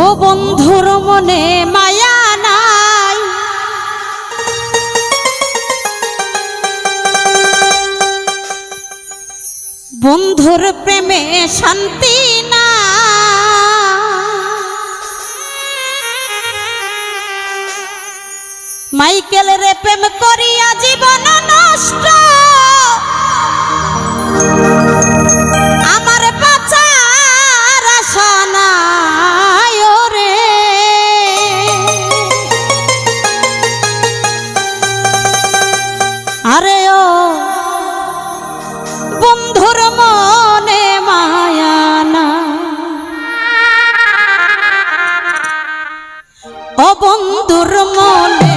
ও বন্ধুর মনে মায়া নাই। বন্ধুর প্রেমে শান্তি না মাইকেল রে প্রেম করিয়া জীবন নষ্ট আরে ও বন্ধুর মনে মায়া না। ও বন্ধুর মনে